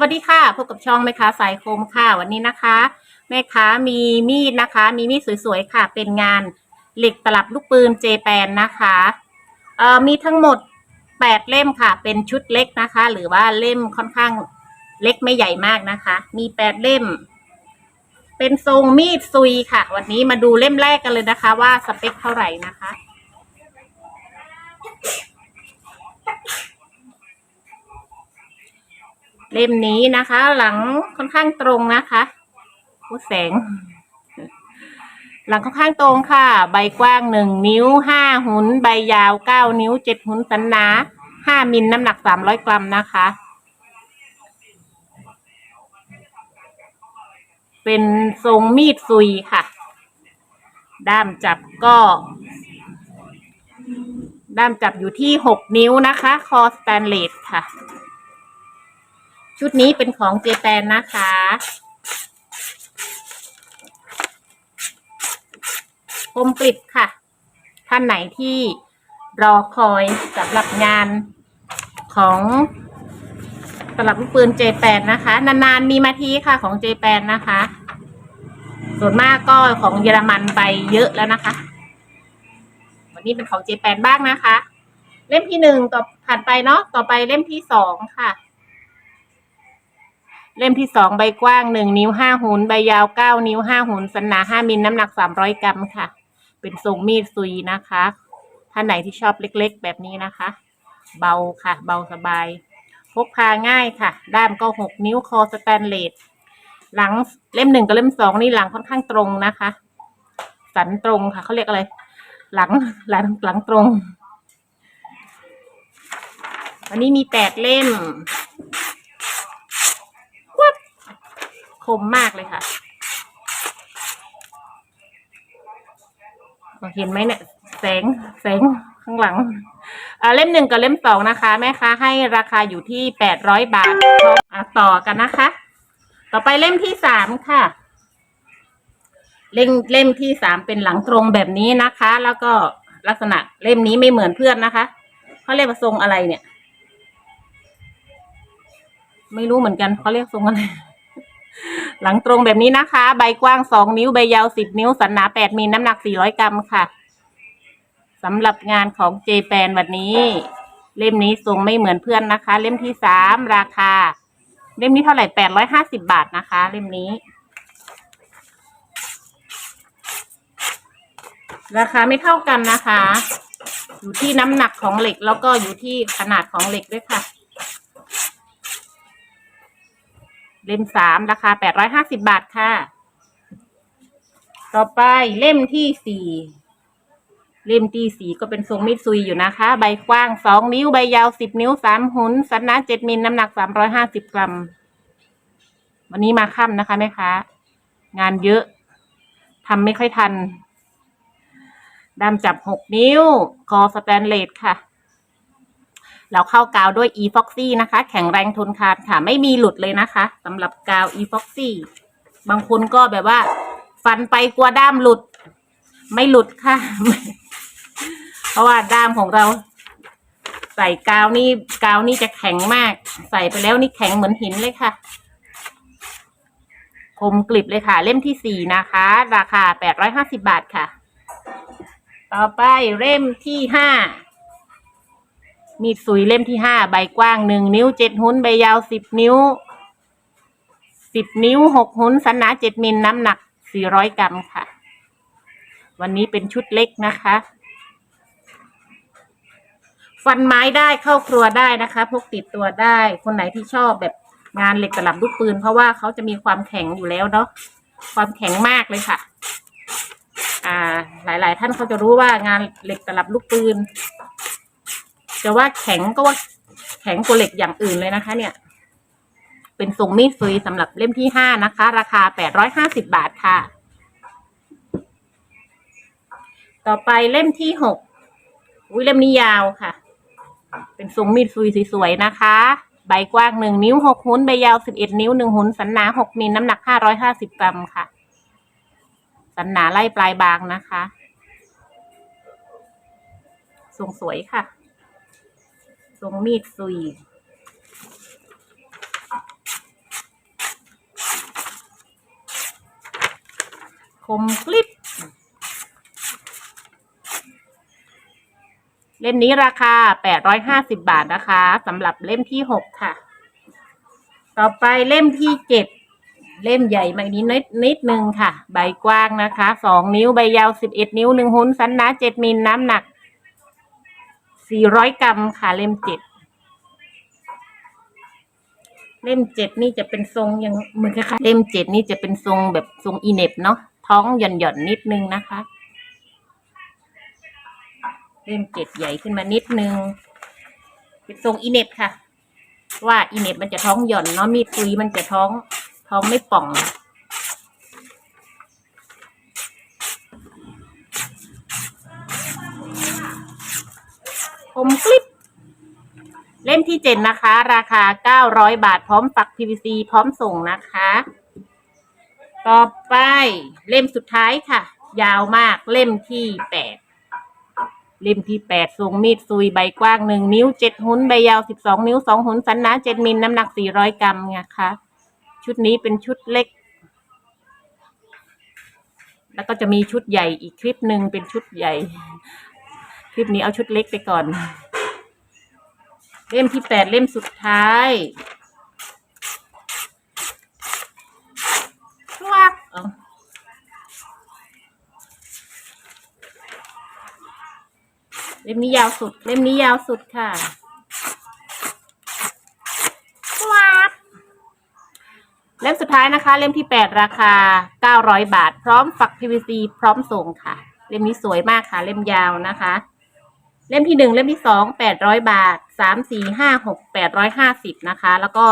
วัสดีค่ะพบกับช่องแม่ค้าสายคมค่ะ วันนี้นะคะ แม่ค้ามีมีดนะคะ มีมีดสวยๆค่ะ เป็นงานเหล็กตลับลูกปืนเจแปนนะคะเอ่อมีทั้งหมดแปดเล่มค่ะ เป็นชุดเล็กนะคะ หรือว่าเล่มค่อนข้างเล็กไม่ใหญ่มากนะคะ มีแปดเล่ม เป็นทรงมีดซุยค่ะ วันนี้มาดูเล่มแรกกันเลยนะคะ ว่าสเปคเท่าไหร่นะคะ เล่มนี้นะคะ หลังค่อนข้างตรงนะคะโอ้แสง หลังค่อนข้างตรงค่ะ ใบกว้างหนึ่งนิ้วห้าหุนใบยาวเก้านิ้วเจ็ดหุนสันหนาห้ามิลน้ำหนักสามร้อยกรัมนะคะ เป็นทรงมีดซุยค่ะ ด้ามจับก็ ด้ามจับอยู่ที่หกนิ้วนะคะ คอสแตนเลสค่ะ ชุดนี้เป็นของเจแปนนะคะ คมกริบค่ะ ท่านไหนที่รอคอยสำหรับงานของตลับลูกปืนเจแปนนะคะ นานๆมีมาทีค่ะของเจแปนนะคะ ส่วนมากก็ของเยอรมันไปเยอะแล้วนะคะ วันนี้เป็นของเจแปนบ้างนะคะ เล่มที่หนึ่งต่อผ่านไปเนาะต่อไปเล่มที่สองค่ะ เล่มที่สองใบกว้างหนึ่งนิ้วห้าหุนใบยาวเก้านิ้วห้าหุนสันหนาห้ามิลน้ำหนักสามร้อยกรัมค่ะ เป็นทรงมีดซุยนะคะ ท่านไหนที่ชอบเล็กๆ แบบนี้นะคะ เบาค่ะ เบาสบาย พกพาง่ายค่ะ ด้ามก็หกนิ้วคอสแตนเลสหลังเล่มหนึ่งกับเล่มสองนี่หลังค่อนข้างตรงนะคะ สันตรงค่ะเขาเรียกอะไร หลังหลังหลังตรงวันนี้มีแปดเล่ม คมมากเลยค่ะ เห็นไหมเนี่ย แสงแสงข้างหลังอ่าเล่มหนึ่งกับเล่มสองนะคะ แม่ค้าให้ราคาอยู่ที่แปดร้อยบาทต่อกันนะคะ ต่อไปเล่มที่สามค่ะ เล่มเล่มที่สามเป็นหลังตรงแบบนี้นะคะ แล้วก็ลักษณะเล่มนี้ไม่เหมือนเพื่อนนะคะเขาเรียกว่าทรงอะไรเนี่ย ไม่รู้เหมือนกันเขาเรียกทรงอะไร หลังตรงแบบนี้นะคะ ใบกว้างสองนิ้วใบยาวสิบนิ้ว สันหนาแปดมิลน้ำหนักสี่ร้อยกรัมค่ะสำหรับงานของเจแปนวันนี้ เล่มนี้ทรงไม่เหมือนเพื่อนนะคะ เล่มที่สามราคา เล่มนี้เท่าไหร่แปดร้อยห้าสิบาทนะคะ เล่มนี้ ราคาไม่เท่ากันนะคะ อยู่ที่น้ำหนักของเหล็กแล้วก็อยู่ที่ขนาดของเหล็กด้วยค่ะ เล่มสามราคาแปดร้อยห้าสิบบาทค่ะ ต่อไปเล่มที่สี่เล่มที่สี่ก็เป็นทรงมิดซุยอยู่นะคะ ใบกว้างสองนิ้วใบยาวสิบนิ้วสามหุนสันหนาเจ็ดมิลน้ำหนักสามร้อยห้าสิบกรัม วันนี้มาค่ำนะคะแม่ค้างานเยอะทำไม่ค่อยทันดามจับหกนิ้วคอสแตนเลสค่ะ เราเข้ากาวด้วย e f o x y นะคะ แข็งแรงทนทานค่ะ ไม่มีหลุดเลยนะคะสำหรับกาว e f o x y บางคนก็แบบว่า ฟันไปกลัวด้ามหลุด ไม่หลุดค่ะ เพราะว่าด้ามของเรา ใส่กาวนี่กาวนี่จะแข็งมาก ใส่ไปแล้วนี่แข็งเหมือนหินเลยค่ะคมกลิบเลยค่ะ เล่มที่สี่นะคะ ราคาแปดร้อยห้าสิบาทค่ะ ต่อไปเล่มที่ห้า มีดสุยเล่มที่ห้าใบกว้างหนึ่งนิ้วเจ็ดหุนใบยาวสิบนิ้วสิบนิ้วหกหุนสันหนาเจ็ดมิลน้ำหนักสี่ร้อยกรัมค่ะ วันนี้เป็นชุดเล็กนะคะ ฟันไม้ได้เข้าครัวได้นะคะพกติดตัวได้ คนไหนที่ชอบแบบงานเหล็กตลับลูกปืน เพราะว่าเขาจะมีความแข็งอยู่แล้วเนาะความแข็งมากเลยค่ะอ่าหลาย ๆ ท่านเขาจะรู้ว่างานเหล็กตลับลูกปืน จะว่าแข็งก็ว่าแข็งกว่าเหล็กอย่างอื่นเลยนะคะ เนี่ย เป็นทรงมีดซุยสำหรับเล่มที่ห้านะคะ ราคาแปดร้อยห้าสิบาทค่ะ ต่อไปเล่มที่หกอุ้ยเล่มนี้ยาวค่ะ เป็นทรงมีดซุยสวยๆนะคะ ใบกว้างหนึ่งนิ้วหกหุนใบยาวสิบเอ็ดนิ้วหนึ่งหุนสันหนาหกมิลน้ำหนักห้าร้อยห้าสิบกรัมค่ะ สันหนาไล่ปลายบางนะคะทรงสวยค่ะ ทรงมีดซุย คมคลิป เล่มนี้ราคา 850 บาทนะคะสำหรับเล่มที่ 6 ค่ะ ต่อไปเล่มที่ 7เล่มใหญ่มานี้นิดนิดนึงค่ะ ใบกว้างนะคะ สองนิ้วใบยาวสิบเอ็ดนิ้วหนึ่งหุ้นสันหนาเจ็ดมิลน้ำหนัก 400 กรัมค่ะเล่ม7เล่ม7นี่จะเป็นทรงยังเหมือนค่ะเล่ม7นี่จะเป็นทรงแบบทรงอีเน็บเนาะท้องหย่อนหย่อนนิดนึงนะคะ เล่มเจ็ดใหญ่ขึ้นมานิดนึง เป็นทรงอีเน็บค่ะ ว่าอีเน็บมันจะท้องหย่อนเนาะมีดซุยมันจะท้องท้องไม่ป่อง มคลิปเล่มที่เจ็ดนะคะ ราคาเก้าร้อยบาทพร้อมปัก PVC พร้อมส่งนะคะ ต่อไปเล่มสุดท้ายค่ะ ยาวมากเล่มที่แปดเล่มที่แปดทรงมีดซุยใบกว้างหนึ่งนิ้วเจ็ดหุนใบยาวสิบสองนิ้วสองหุนสันหนาเจ็ดมิลน้ำหนักสี่ร้อยกรัมนะคะ ชุดนี้เป็นชุดเล็ก แล้วก็จะมีชุดใหญ่อีกคลิปหนึ่งเป็นชุดใหญ่ ลิปนี้เอาชุดเล็กไปก่อน เล่มที่แปดเล่มสุดท้ายวักเอาเล่มนี้ยาวสุด เล่มนี้ยาวสุดค่ะวับเล่มสุดท้ายนะคะ เล่มที่แปดราคาเก้าร้อยบาท พร้อมฝัก PVC พร้อมส่งค่ะ เล่มนี้สวยมากค่ะ เล่มยาวนะคะ เล่มที่หนึ่งเล่มที่สองแปดร้อยบาทสามสี่ห้าหกแปดร้อยห้าสิบนะคะ แล้วก็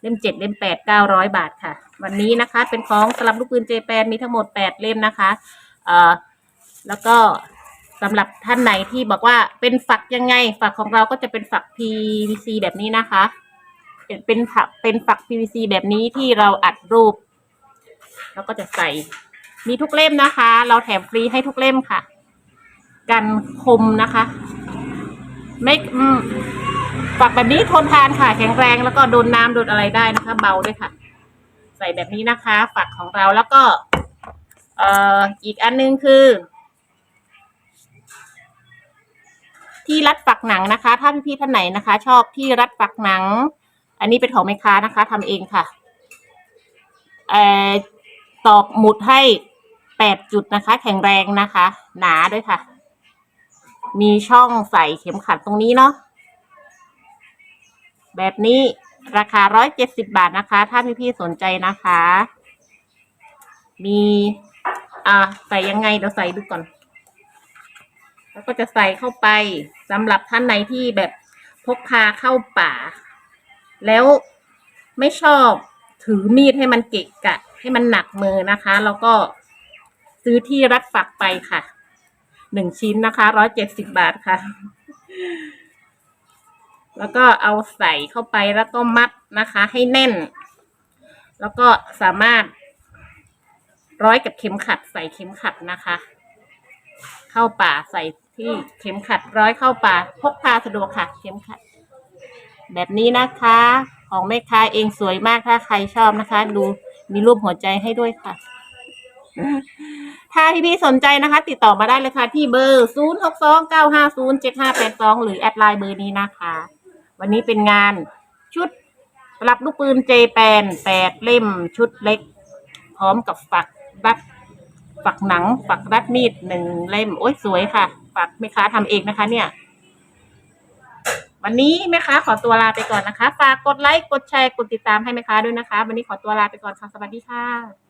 เล่มเจ็ดเล่มแปดเก้าร้อยบาทค่ะ วันนี้นะคะเป็นของสลับลูกปืนเจแปนมีทั้งหมดแปดเล่มนะคะเอ่อแล้วก็สำหรับท่านไหนที่บอกว่าเป็นฝักยังไง ฝักของเราก็จะเป็นฝัก PVC แบบนี้นะคะ เป็นฝักเป็นฝัก PVC แบบนี้ที่เราอัดรูป แล้วก็จะใส่มีทุกเล่มนะคะ เราแถมฟรีให้ทุกเล่มค่ะ กันคมนะคะ ไม่อืมฝักแบบนี้ทนทานค่ะ แข็งแรงแล้วก็โดนน้ำโดนอะไรได้นะคะ เบาด้วยค่ะ ใส่แบบนี้นะคะ ฝักของเราแล้วก็ เอ่ออีกอันนึงคือ ที่รัดฝักหนังนะคะ ถ้าพี่ๆท่านไหนนะคะ ชอบที่รัดฝักหนัง อันนี้เป็นของแม่ค้านะคะทำเองค่ะเอ่อตอกหมุดให้แปดจุดนะคะ แข็งแรงนะคะ หนาด้วยค่ะ มีช่องใส่เข็มขัดตรงนี้เนาะแบบนี้ราคาร้อยเจ็ดสิบาทนะคะ ถ้าพี่ๆสนใจนะคะ มี อ่าใส่ยังไงเดี๋ยวใส่ดูก่อน แล้วก็จะใส่เข้าไปสำหรับท่านไหนที่แบบพกพาเข้าป่า แล้วไม่ชอบถือมีดให้มันเกะกะ ให้มันหนักมือนะคะ แล้วก็ซื้อที่รัดฝักไปค่ะ หนึ่งชิ้นนะคะร้อยเจ็ดสิบบาทค่ะ แล้วก็เอาใส่เข้าไปแล้วก็มัดนะคะ ให้แน่น แล้วก็สามารถร้อยกับเข็มขัดใส่เข็มขัดนะคะ เข้าป่าใส่ที่เข็มขัดร้อยเข้าป่าพกพาสะดวกค่ะ เข็มขัด แบบนี้นะคะ ของแม่ค้าเองสวยมากถ้าใครชอบนะคะ ดูมีรูปหัวใจให้ด้วยค่ะ ถ้าพี่ๆสนใจนะคะ ติดต่อมาได้เลยค่ะ ที่เบอร์ 0 6 2 9 5 0 7 5 8 2 หรือแอดไลน์เบอร์นี้นะคะ วันนี้เป็นงานชุดรับลูกปืนเจแปนแปดเล่มชุดเล็ก พร้อมกับฝักรัดฝักหนัง ฝักรัดมีดหนึ่งเล่ม โอ้ยสวยค่ะ ฝักแม่ค้าทำเองนะคะ เนี่ย วันนี้แม่ค้าขอตัวลาไปก่อนนะคะฝากกดไลค์กดแชร์กดติดตามให้แม่ค้าด้วยนะคะ วันนี้ขอตัวลาไปก่อนค่ะสวัสดีค่ะ